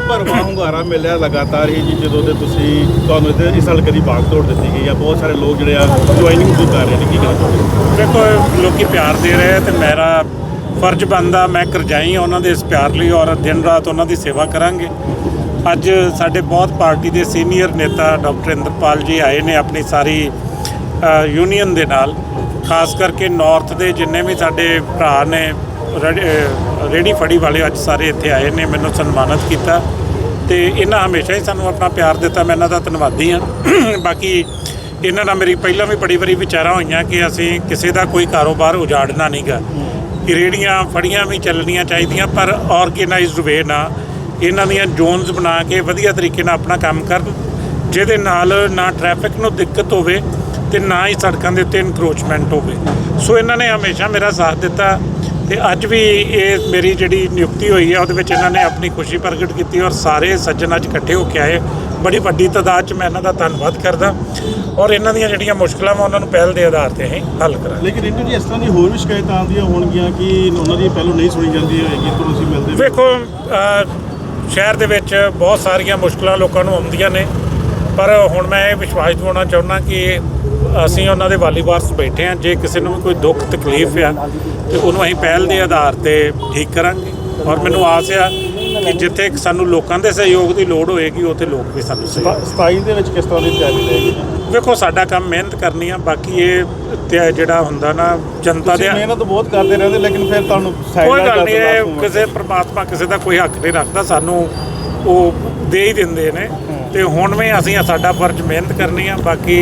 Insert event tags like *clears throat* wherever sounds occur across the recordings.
ਭਰਵਾਂ ਹੁੰਗਾਰਾ ਮਿਲਿਆ ਲਗਾਤਾਰ ਹੀ ਜੀ, ਜਦੋਂ ਦੇ ਤੁਸੀਂ ਤੁਹਾਨੂੰ ਇੱਥੇ ਇਸ ਹਲਕੇ ਦੀ ਬਾਗ ਤੋੜ ਦਿੱਤੀ ਗਈ ਆ? ਬਹੁਤ ਸਾਰੇ ਲੋਕ ਜਿਹੜੇ ਆ ਜੁਆਇਨਿੰਗ ਵੀ ਕਰ ਰਹੇ ਨੇ, ਕੀ ਕਹਿਣਾ ਚਾਹੁੰਦੇ ਦੇਖੋ, ਲੋਕੀ ਪਿਆਰ ਦੇ ਰਹੇ ਆ ਤੇ ਮੇਰਾ ਫਰਜ਼ ਬਣਦਾ, ਮੈਂ ਕਰਜਾਈ ਹਾਂ ਉਹਨਾਂ ਦੇ ਇਸ ਪਿਆਰ ਲਈ ਔਰ ਦਿਨ ਰਾਤ ਉਹਨਾਂ ਦੀ ਸੇਵਾ ਕਰਾਂਗੇ। ਅੱਜ ਸਾਡੇ ਬਹੁਤ ਪਾਰਟੀ ਦੇ ਸੀਨੀਅਰ ਨੇਤਾ ਡਾਕਟਰ ਇੰਦਰਪਾਲ ਜੀ ਆਏ ਨੇ ਆਪਣੀ ਸਾਰੀ ਯੂਨੀਅਨ ਦੇ ਨਾਲ। ਖਾਸ ਕਰਕੇ ਨਾਰਥ ਦੇ ਜਿੰਨੇ ਵੀ ਸਾਡੇ ਭਰਾ ਨੇ ਰੇਹੜੀ- ਫੜੀ ਵਾਲੇ ਅੱਜ ਸਾਰੇ ਇੱਥੇ ਆਏ ਨੇ, ਮੈਨੂੰ ਸਨਮਾਨਿਤ ਕੀਤਾ ਤੇ ਇਹਨਾਂ ਹਮੇਸ਼ਾ ਹੀ ਸਾਨੂੰ ਆਪਣਾ ਪਿਆਰ ਦਿੱਤਾ, ਮੈਂ ਇਹਨਾਂ ਦਾ ਧੰਨਵਾਦੀ ਹਾਂ। *clears throat* ਬਾਕੀ ਇਹਨਾਂ ਨਾਲ ਮੇਰੀ ਪਹਿਲਾਂ ਵੀ ਬੜੀ ਵਾਰੀ ਵਿਚਾਰਾਂ ਹੋਈਆਂ ਕਿ ਅਸੀਂ ਕਿਸੇ ਦਾ ਕੋਈ ਕਾਰੋਬਾਰ ਉਜਾੜਨਾ ਨਹੀਂਗਾ ਕਿ ਰੇੜੀਆਂ ਫੜੀਆਂ ਵੀ ਚੱਲਣੀਆਂ ਚਾਹੀਦੀਆਂ, ਪਰ ਆਰਗੇਨਾਈਜ਼ਡ ਵੇ ਨਾਲ ਇਹਨਾਂ ਦੀਆਂ ਜ਼ੋਨਸ ਬਣਾ ਕੇ ਵਧੀਆ ਤਰੀਕੇ ਨਾਲ ਆਪਣਾ ਕੰਮ ਕਰਨ, ਜਿਹਦੇ ਨਾਲ ਨਾ ਟ੍ਰੈਫਿਕ ਨੂੰ ਦਿੱਕਤ ਹੋਵੇ ਤੇ ਨਾ ਹੀ ਸੜਕਾਂ ਦੇ ਉੱਤੇ ਇਨਕਰੋਚਮੈਂਟ ਹੋਵੇ। ਸੋ ਇਹਨਾਂ ਨੇ ਹਮੇਸ਼ਾ ਮੇਰਾ ਸਾਥ ਦਿੱਤਾ। ਤੇ ਅੱਜ ਵੀ ਇਹ ਮੇਰੀ ਜਿਹੜੀ ਨਿਯੁਕਤੀ ਹੋਈ ਹੈ ਉਹਦੇ ਵਿੱਚ ਇਹਨਾਂ ਨੇ ਆਪਣੀ ਖੁਸ਼ੀ ਪ੍ਰਗਟ ਕੀਤੀ ਔਰ ਸਾਰੇ ਸੱਜਣ ਅੱਜ ਇਕੱਠੇ ਹੋ ਕੇ ਆਏ। ਬੜੀ ਵੱਡੀ ਤਾਦਾਦ 'ਚ ਮੈਂ ਇਹਨਾਂ ਦਾ ਧੰਨਵਾਦ ਕਰਦਾ। ਔਰ ਇਹਨਾਂ ਦੀਆਂ ਜਿਹੜੀਆਂ ਮੁਸ਼ਕਲਾਂ ਮੈਂ ਉਹਨਾਂ ਨੂੰ ਪਹਿਲ ਦੇ ਆਧਾਰ ਤੇ ਅਸੀਂ ਹੱਲ ਕਰਾਂਗੇ ਲੇਕਿਨ ਰਿੰਟੂ ਜੀ ਇਸ ਤਰ੍ਹਾਂ ਦੀ ਹੋਰ ਵੀ ਸ਼ਿਕਾਇਤਾਂ ਆਉਂਦੀਆਂ ਹੋਣਗੀਆਂ ਕਿ ਉਹਨਾਂ ਦੀ ਪਹਿਲੋਂ ਨਹੀਂ ਸੁਣੀ ਜਾਂਦੀ ਹੋਏਗੀ ਤੁਹਾਨੂੰ ਅਸੀਂ ਮਿਲਦੇ ਵੀ- ਵੇਖੋ ਸ਼ਹਿਰ ਦੇ ਵਿੱਚ ਬਹੁਤ ਸਾਰੀਆਂ ਮੁਸ਼ਕਲਾਂ ਲੋਕਾਂ ਨੂੰ ਆਉਂਦੀਆਂ ਨੇ। ਪਰ ਹੁਣ ਮੈਂ ਇਹ ਵਿਸ਼ਵਾਸ ਦਿਵਾਉਣਾ ਚਾਹੁੰਦਾ ਕਿ ਅਸੀਂ ਉਹਨਾਂ ਦੇ ਵਾਲੀ ਵਾਰਸ ਬੈਠੇ ਹਾਂ। ਜੇ ਕਿਸੇ ਨੂੰ ਕੋਈ ਦੁੱਖ ਤਕਲੀਫ ਆ ਤੇ ਉਹਨੂੰ ਅਸੀਂ ਪਹਿਲ ਦੇ ਆਧਾਰ ਤੇ ਠੀਕ ਕਰਾਂਗੇ। ਔਰ ਮੈਨੂੰ ਆਸ ਆ ਕਿ ਜਿੱਥੇ ਸਾਨੂੰ ਲੋਕਾਂ ਦੇ ਸਹਿਯੋਗ ਦੀ ਲੋੜ ਹੋਏਗੀ ਉੱਥੇ ਲੋਕ ਵੀ ਸਾਨੂੰ ਸਹਿਯੋਗ ਸਤਾ- 27 ਦੇ ਵਿੱਚ ਕਿਸ ਤਰ੍ਹਾਂ ਦੀ ਤਿਆਰੀ ਰਹੇਗੀ? ਵੇਖੋ ਸਾਡਾ ਕੰਮ ਮਿਹਨਤ ਕਰਨੀ ਆ ਬਾਕੀ ਇਹ ਤੇ ਜਿਹੜਾ ਹੁੰਦਾ ਨਾ ਜਨਤਾ ਦੇ ਮਿਹਨਤ ਬਹੁਤ ਕਰਦੇ ਰਹਿੰਦੇ ਲੇਕਿਨ ਫਿਰ ਤੁਹਾਨੂੰ ਕੋਈ ਗੱਲ ਨਹੀਂ ਕਿਸੇ ਪ੍ਰਮਾਤਮਾ ਕਿਸੇ ਦਾ ਕੋਈ ਹੱਕ ਨਹੀਂ ਰੱਖਦਾ ਸਾਨੂੰ ਉਹ ਦੇ ਹੀ ਦਿੰਦੇ ਨੇ। ਤੇ ਹੁਣ ਵੀ ਅਸੀਂ ਸਾਡਾ ਫਰਜ਼ ਮਿਹਨਤ ਕਰਨੀ ਆ ਬਾਕੀ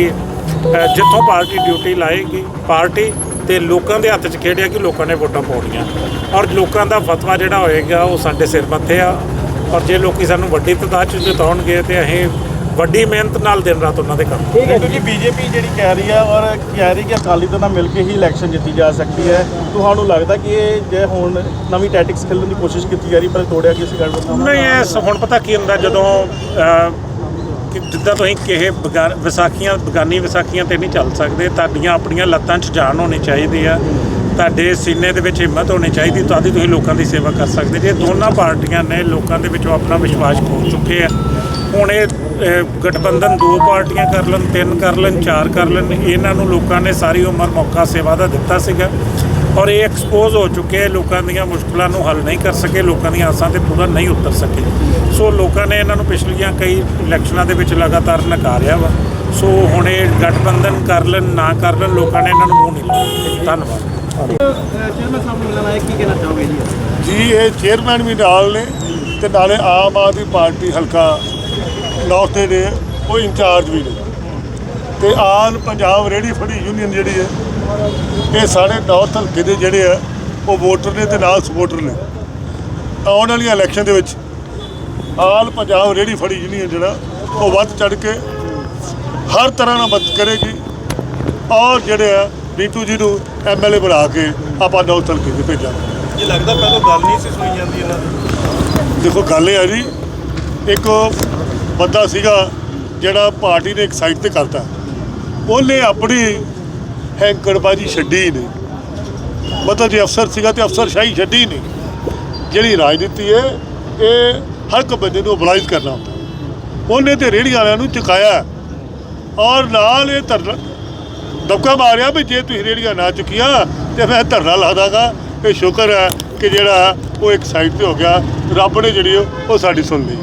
ਜਿੱਥੋਂ ਪਾਰਟੀ ਡਿਊਟੀ ਲਾਏਗੀ ਪਾਰਟੀ ਤੇ ਲੋਕਾਂ ਦੇ ਹੱਥ 'ਚ ਖੇਡਿਆ ਕਿ ਲੋਕਾਂ ਨੇ ਵੋਟਾਂ ਪਾਉਣੀਆਂ। ਔਰ ਲੋਕਾਂ ਦਾ ਫਤਵਾ ਜਿਹੜਾ ਹੋਏਗਾ ਉਹ ਸਾਡੇ ਸਿਰ ਮੱਥੇ ਆ। ਔਰ ਜੇ ਲੋਕੀ ਸਾਨੂੰ ਵੱਡੀ ਤਾਦਾਦ 'ਚ ਜਿਤਾਉਣਗੇ ਤੇ ਅਸੀਂ ਵੱਡੀ ਮਿਹਨਤ ਨਾਲ ਦਿਨ ਰਾਤ ਉਹਨਾਂ ਦੇ ਕੰਮ ਰਿੰਟੂ ਜੀ ਬੀਜੇਪੀ ਜਿਹੜੀ ਕਹਿ ਰਹੀ ਆ ਔਰ ਕਹਿ ਰਹੀ ਕਿ ਅਕਾਲੀ ਦਲ ਨਾਲ ਮਿਲ ਕੇ ਹੀ ਇਲੈਕਸ਼ਨ ਜਿੱਤੀ ਜਾ ਸਕਦੀ ਹੈ। ਤੁਹਾਨੂੰ ਲੱਗਦਾ ਕਿ ਇਹ ਜੇ ਹੁਣ ਨਵੀਂ ਟੈਟਿਕਸ ਖੇਲਣ ਦੀ ਕੋਸ਼ਿਸ਼ ਕੀਤੀ ਜਾ ਰਹੀ ਪਰ ਤੋੜਿਆ ਕਿਸੇ ਗੜਬੜ ਨਾਲ ਨਹੀਂ ਇਹ ਸ- ਹੁਣ ਪਤਾ ਕੀ ਹੁੰਦਾ ਜਦੋਂ ਕਿ ਜਿੱਦਾਂ ਤੁਸੀਂ ਕਿਸੇ ਬਗਾ- ਵਿਸਾਖੀਆਂ ਬਗਾਨੀ ਵਿਸਾਖੀਆਂ ਤੇ ਨਹੀਂ ਚੱਲ ਸਕਦੇ, ਤੁਹਾਡੀਆਂ ਆਪਣੀਆਂ ਲੱਤਾਂ 'ਚ ਜਾਨ ਹੋਣੀ ਚਾਹੀਦੀ ਆ, ਤੁਹਾਡੇ ਸੀਨੇ ਦੇ ਵਿੱਚ ਹਿੰਮਤ ਹੋਣੀ ਚਾਹੀਦੀ, ਤਾਂ ਹੀ ਤੁਸੀਂ ਲੋਕਾਂ ਦੀ ਸੇਵਾ ਕਰ ਸਕਦੇ। ਜੇ ਦੋਨਾਂ ਪਾਰਟੀਆਂ ਨੇ ਲੋਕਾਂ ਦੇ ਵਿੱਚੋਂ ਆਪਣਾ ਵਿਸ਼ਵਾਸ ਖੋ ਚੁੱਕੇ ਆ, ਹੁਣ ਇਹ ਗਠਬੰਧਨ ਦੋ ਪਾਰਟੀਆਂ ਕਰ ਲੈਣ, ਤਿੰਨ ਕਰ ਲੈਣ, ਚਾਰ ਕਰ ਲੈਣ, ਇਹਨਾਂ ਨੂੰ ਲੋਕਾਂ ਨੇ ਸਾਰੀ ਉਮਰ ਮੌਕਾ ਸੇਵਾ ਦਾ ਦਿੱਤਾ ਸੀਗਾ। ਔਰ ਇਹ ਐਕਸਪੋਜ਼ ਹੋ ਚੁੱਕੇ ਲੋਕਾਂ ਦੀਆਂ ਮੁਸ਼ਕਲਾਂ ਨੂੰ ਹੱਲ ਨਹੀਂ ਕਰ ਸਕੇ ਲੋਕਾਂ ਦੀਆਂ ਆਸਾਂ ਤੇ ਪੂਰਾ ਨਹੀਂ ਉਤਰ ਸਕੇ। ਸੋ ਲੋਕਾਂ ਨੇ ਇਹਨਾਂ ਨੂੰ ਪਿਛਲੀਆਂ ਕਈ ਇਲੈਕਸ਼ਨਾਂ ਦੇ ਵਿੱਚ ਲਗਾਤਾਰ ਨਕਾਰਿਆ ਵਾ। ਸੋ ਹੁਣ ਇਹ ਗਠਬੰਧਨ ਕਰ ਲੈਣ ਨਾ ਕਰ ਲੈਣ ਲੋਕਾਂ ਨੇ ਇਹਨਾਂ ਨੂੰ ਮੂੰਹ ਨਹੀਂ ਲਾਇਆ ਧੰਨਵਾਦ। ਚੇਅਰਮੈਨ ਸਾਹਿਬ ਨੂੰ ਮਿਲਣ ਆਏ ਕੀ ਕਹਿਣਾ ਚਾਹੋਗੇ ਜੀ? ਜੀ ਇਹ ਚੇਅਰਮੈਨ ਵੀ ਨਾਲ ਨੇ ਤੇ ਨਾਲੇ ਆਮ ਆਦਮੀ ਪਾਰਟੀ ਹਲਕਾ ਨਾਰਥ ਦੇ ਨੇ ਉਹ ਇੰਚਾਰਜ ਵੀ ਨੇ ਤੇ ਆਲ ਪੰਜਾਬ ਰੇੜੀ ਫੜੀ ਯੂਨੀਅਨ ਜਿਹੜੀ ਹੈ ਇਹ ਸਾਰੇ ਨਾਰਥ ਹਲਕੇ ਦੇ ਜਿਹੜੇ ਆ ਉਹ ਵੋਟਰ ਨੇ ਤੇ ਨਾਲ ਸਪੋਰਟਰ ਨੇ। ਆਉਣ ਵਾਲੀਆਂ ਇਲੈਕਸ਼ਨ ਦੇ ਵਿੱਚ ਆਲ ਪੰਜਾਬ ਰੇੜੀ ਫੜੀ ਯੂਨੀਅਨ ਜਿਹੜਾ ਉਹ ਵੱਧ ਚੜ ਕੇ ਹਰ ਤਰ੍ਹਾਂ ਨਾਲ ਮਦਦ ਕਰੇਗੀ। ਔਰ ਜਿਹੜੇ ਆ ਨੀਤੂ ਜੀ ਨੂੰ ਐਮਐਲਏ ਬਣਾ ਕੇ ਆਪਾਂ ਨਾਰਥ ਹਲਕੇ ਦੇ ਭੇਜਾਂਗੇ। ਇਹ ਲੱਗਦਾ ਪਹਿਲਾਂ ਗੱਲ ਨਹੀਂ ਸੀ ਸੁਣੀ ਜਾਂਦੀ ਇਹਨਾਂ ਦੀ। ਦੇਖੋ ਗੱਲ ਇਹ ਆ ਜੀ ਇੱਕ ਬੰਦਾ ਸੀਗਾ ਜਿਹੜਾ ਪਾਰਟੀ ਨੇ ਇੱਕ ਸਾਈਡ ਤੇ ਕਰਤਾ। ਉਹਨੇ ਆਪਣੀ ਹੈਂਕੜਬਾਜੀ ਛੱਡੀ ਨਹੀਂ। ਮਤਲਬ ਜੇ ਅਫਸਰ ਸੀਗਾ ਤੇ ਅਫਸਰ ਸ਼ਾਹੀ ਛੱਡੀ ਨਹੀਂ। ਜਿਹੜੀ ਰਾਜਨੀਤੀ ਹੈ, ਇਹ ਹਰ ਇੱਕ ਬੰਦੇ ਨੂੰ ਅਪਲਾਈਜ਼ ਕਰਨਾ ਹੁੰਦਾ। ਉਹਨੇ ਤੇ ਰੇਹੜੀ ਵਾਲਿਆਂ ਨੂੰ ਚੁਕਾਇਆ ਔਰ ਨਾਲ ਇਹ ਧਰਨਾ ਦਬਕਾ ਮਾਰਿਆ ਵੀ ਜੇ ਤੁਸੀਂ ਰੇਹੜੀਆਂ ਨਾ ਚੁੱਕੀਆਂ, ਤੇ ਮੈਂ ਧਰਨਾ ਲਾ ਦਾਂਗਾ। ਇਹ ਸ਼ੁਕਰ ਹੈ ਕਿ ਜਿਹੜਾ ਉਹ ਇੱਕ ਸਾਈਡ ਤੇ ਹੋ ਗਿਆ। ਰੱਬ ਨੇ ਜਿਹੜੀ ਉਹ ਉਹ ਸਾਡੀ ਸੁਣ ਲਈ।